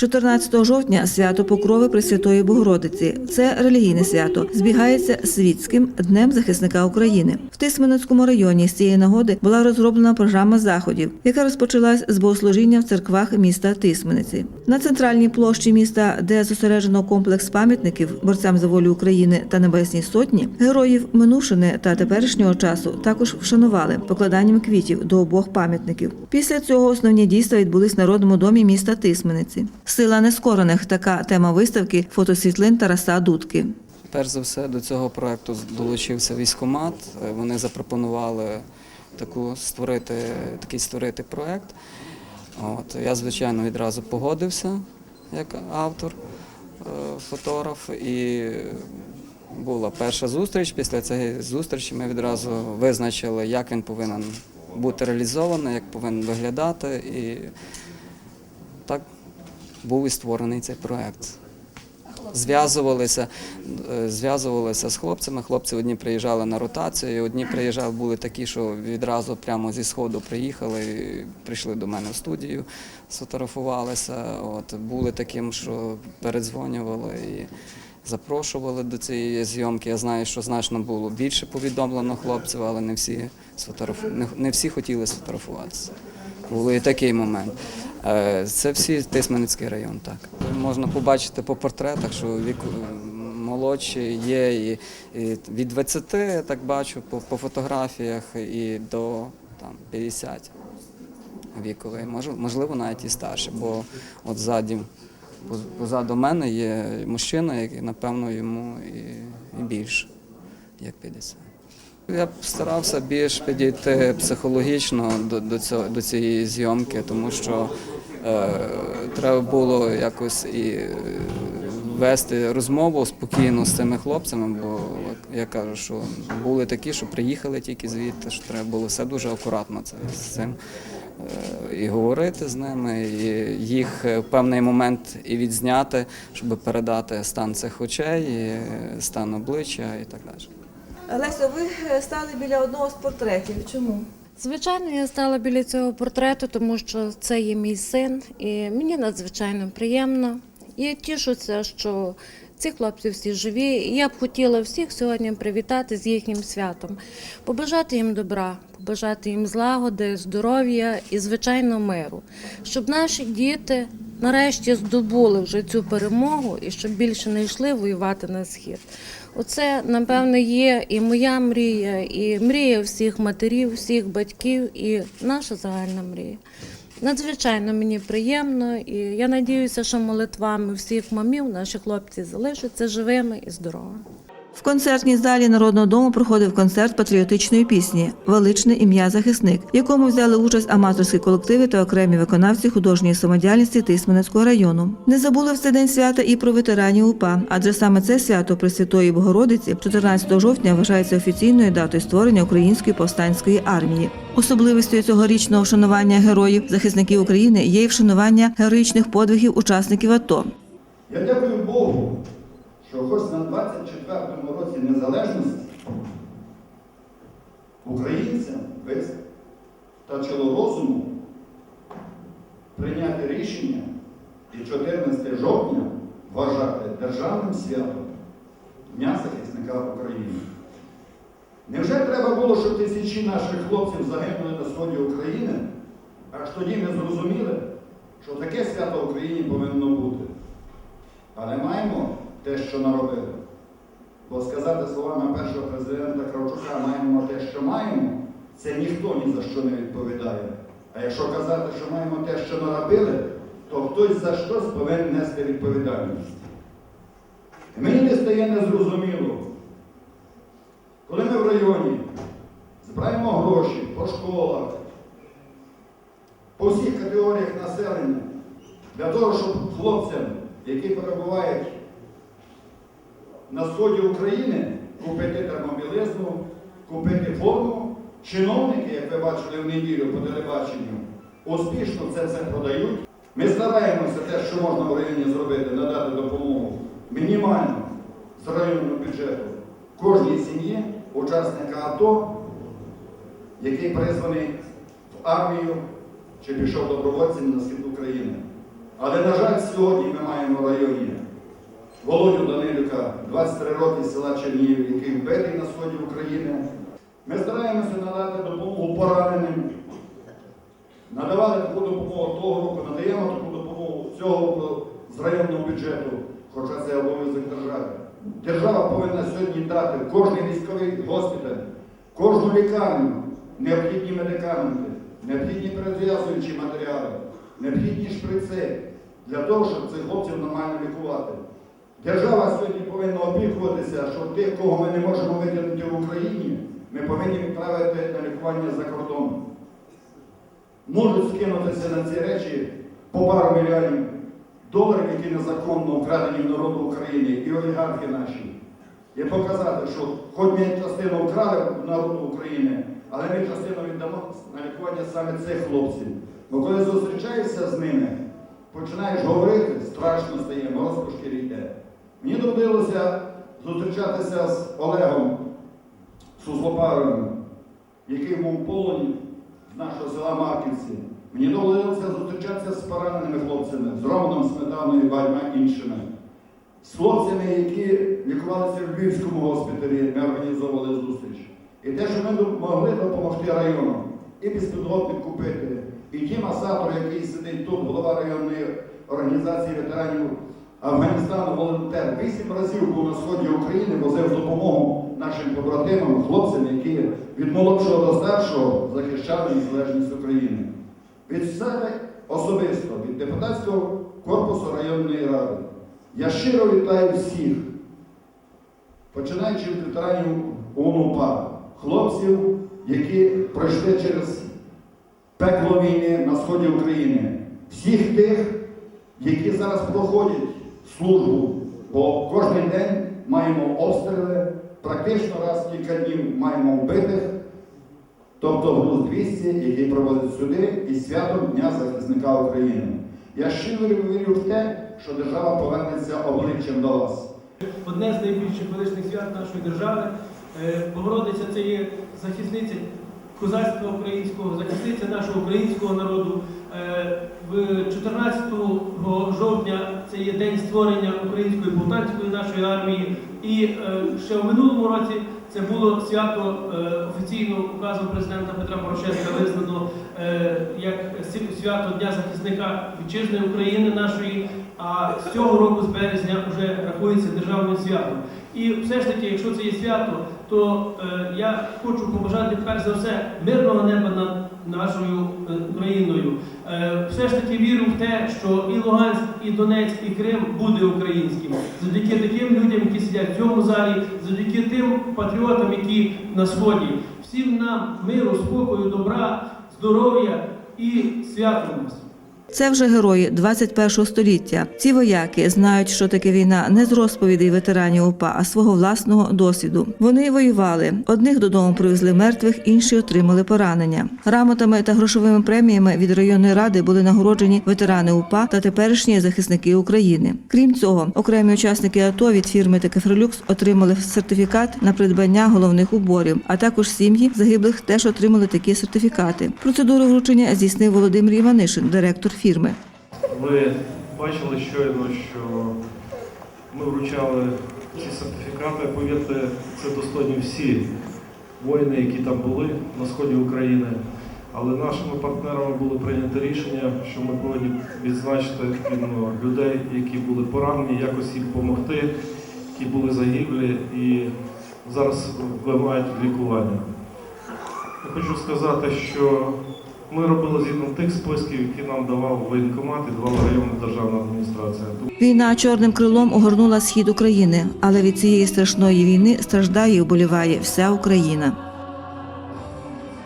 14 жовтня свято Покрови Пресвятої Богородиці. Це релігійне свято. Збігається світським днем захисника України. В Тисменецькому районі з цієї нагоди була розроблена програма заходів, яка розпочалась з богослужіння в церквах міста Тисмениці. На центральній площі міста, де зосереджено комплекс пам'ятників борцям за волю України та Небесній Сотні, героїв минувшини та теперішнього часу також вшанували покладанням квітів до обох пам'ятників. Після цього основні дійства відбулись в народному домі міста Тисмениці. Сила нескорених така тема виставки фотосвітлин Тараса Дудки. Перш за все до цього проекту долучився військомат. Вони запропонували таку створити, такий створити проект. От, я, звичайно, відразу погодився як автор, е, фотограф. І була перша зустріч. Після цієї зустрічі ми відразу визначили, як він повинен бути реалізований, як повинен виглядати. І був і створений цей проект зв'язувалися, е, зв'язувалися з хлопцями. Хлопці одні приїжджали на ротацію, одні приїжджали, були такі, що відразу прямо зі сходу приїхали, прийшли до мене в студію, сфотографувалися. От були таким, що передзвонювали і. Запрошували до цієї зйомки. Я знаю, що значно було більше повідомлено хлопців, але не всі сфотограф... не- не всі хотіли сфотографуватися. Був і такий момент. Е, Це всі Тисменницький район, так. Можна побачити по портретах, що вік молодші є і від 20, я так бачу, по, по фотографіях, і до там, 50 віковий, можливо, навіть і старше, бо от ззаді, позаду мене є мужчина, який, напевно, йому і, і більше, як 50. Я б старався більш підійти психологічно до, до, цього, до цієї зйомки, тому що е, треба було якось і вести розмову спокійно з цими хлопцями, бо я кажу, що були такі, що приїхали тільки звідти, що треба було все дуже акуратно це, з цим е, і говорити з ними, і їх е, в певний момент і відзняти, щоб передати стан цих очей, і е, стан обличчя і так далі. Лесо, ви е, стали біля одного з портретів. Чому? Звичайно, я стала біля цього портрету, тому що це є мій син, і мені надзвичайно приємно. Я тішуся, що ці хлопці всі живі. Я б хотіла всіх сьогодні привітати з їхнім святом, побажати їм добра, побажати їм злагоди, здоров'я і, звичайно, миру, щоб наші діти нарешті здобули вже цю перемогу і щоб більше не йшли воювати на схід. Оце, напевне, є і моя мрія, і мрія всіх матерів, всіх батьків, і наша загальна мрія. Надзвичайно мені приємно, і я надіюся, що молитвами всіх мамів наші хлопці залишаться живими і здоровими. В концертній залі Народного дому проходив концерт патріотичної пісні Величне ім'я захисник, в якому взяли участь аматорські колективи та окремі виконавці художньої самодіяльності Тисменецького району. Не забули в цей день свята і про ветеранів УПА, адже саме це свято Пресвятої Богородиці 14 жовтня вважається офіційною датою створення Української повстанської армії. Особливістю цьогорічного вшанування героїв захисників України є й вшанування героїчних подвигів учасників АТО. Я дякую Богу, що хоч на 24-му році незалежності українцям вистачило розуму прийняти рішення і 14 жовтня вважати державним святом Дня захисника України. Невже треба було, щоб тисячі наших хлопців загинули на сході України? Аж тоді ми зрозуміли, що таке свято в Україні повинно бути. Але маємо те, що наробили. Бо сказати словами першого президента Кравчука маємо те, що маємо, це ніхто ні за що не відповідає. А якщо казати, що маємо те, що наробили, то хтось за щось повинен нести відповідальність. І мені не стає незрозуміло, коли ми в районі збираємо гроші по школах, по всіх категоріях населення, для того, щоб хлопцям, які перебувають на сході України, купити термобілизну, купити форму. Чиновники, як ви бачили в неділю по телебаченню, успішно це все продають. Ми стараємося те, що можна в районі зробити, надати допомогу мінімально з районного бюджету кожній сім'ї, учасника АТО, який призваний в армію чи пішов добровольцем на схід України. Але, на жаль, сьогодні ми маємо в районі Володю Данилюка, 23 роки з села Чернігів, який вбитий на сході України. Ми стараємося надати допомогу пораненим. Надавали таку допомогу того року, надаємо таку допомогу цього з районного бюджету, хоча це обов'язок держави. Держава повинна сьогодні дати кожний військовий госпіталь, кожну лікарню необхідні медикаменти, необхідні перев'язуючі матеріали, необхідні шприци для того, щоб цих хлопців нормально лікувати. Держава сьогодні повинна опікуватися, що тих, кого ми не можемо витягнути в Україні, ми повинні відправити на лікування за кордон. Можуть скинутися на ці речі по пару мільйонів доларів, які незаконно вкрадені в народу України і олігархи наші. І показати, що хоч ми частину вкрали народу України, але ми частину віддамо на лікування саме цих хлопців. Бо коли зустрічаєшся з ними, починаєш говорити, страшно стає, мороз по йде. Мені доводилося зустрічатися з Олегом Суслопаровим, який був в полоні з нашого села Марківці. Мені доводилося зустрічатися з пораненими хлопцями, з Романом Сметаною і багатьма іншими. З хлопцями, які лікувалися в Львівському госпіталі, ми організовували зустріч. І те, що ми могли допомогти району, і безпілотник купити, і Дім Асатор, який сидить тут, голова районної організації ветеранів Афганістану, волонтер, вісім разів був на сході України, возив допомогу нашим побратимам, хлопцям, які від молодшого до старшого захищали незалежність України. Від себе особисто, від депутатського корпусу районної ради. Я щиро вітаю всіх, починаючи від ветеранів ОНУПА, хлопців, які пройшли через пекло війни на сході України, всіх тих, які зараз проходять службу, бо кожен день маємо обстріли, практично раз в кілька днів маємо вбитих, тобто груз 200, який проводить сюди і святом Дня захисника України. Я щиро вірю в те, що держава повернеться обличчям до вас. Одне з найбільших величних свят нашої держави. Е, Богородиця це є захисниця козацтва українського, захисниця нашого українського народу. Е, В 14 жовтня це є день створення української повстанської нашої армії. І е, ще в минулому році це було свято е, офіційно указом президента Петра Порошенка визнано е, як свято Дня захисника вітчизни України нашої. А з цього року, з березня, вже рахується державним святом. І все ж таки, якщо це є свято, то е, я хочу побажати перш за все мирного неба над нашою е, Україною. Е, все ж таки вірю в те, що і Луганськ, і Донецьк, і Крим буде українським. Завдяки таким людям, які сидять в цьому залі, завдяки тим патріотам, які на сході. Всім нам миру, спокою, добра, здоров'я і свято нас. Це вже герої 21 століття. Ці вояки знають, що таке війна не з розповідей ветеранів УПА, а свого власного досвіду. Вони воювали. Одних додому привезли мертвих, інші отримали поранення. Грамотами та грошовими преміями від районної ради були нагороджені ветерани УПА та теперішні захисники України. Крім цього, окремі учасники АТО від фірми Текефрелюкс отримали сертифікат на придбання головних уборів, а також сім'ї загиблих теж отримали такі сертифікати. Процедуру вручення здійснив Володимир Іванишин, директор фірми. Ви бачили щойно, що ми вручали ці сертифікати. Повірте, це достойні всі воїни, які там були на сході України. Але нашими партнерами було прийнято рішення, що ми повинні відзначити людей, які були поранені, якось їм допомогти, які були загиблі і зараз вимагають лікування. Я хочу сказати, що ми робили згідно тих списків, які нам давав воєнкомат і давала районна державна адміністрація. Війна чорним крилом огорнула схід України, але від цієї страшної війни страждає і вболіває вся Україна.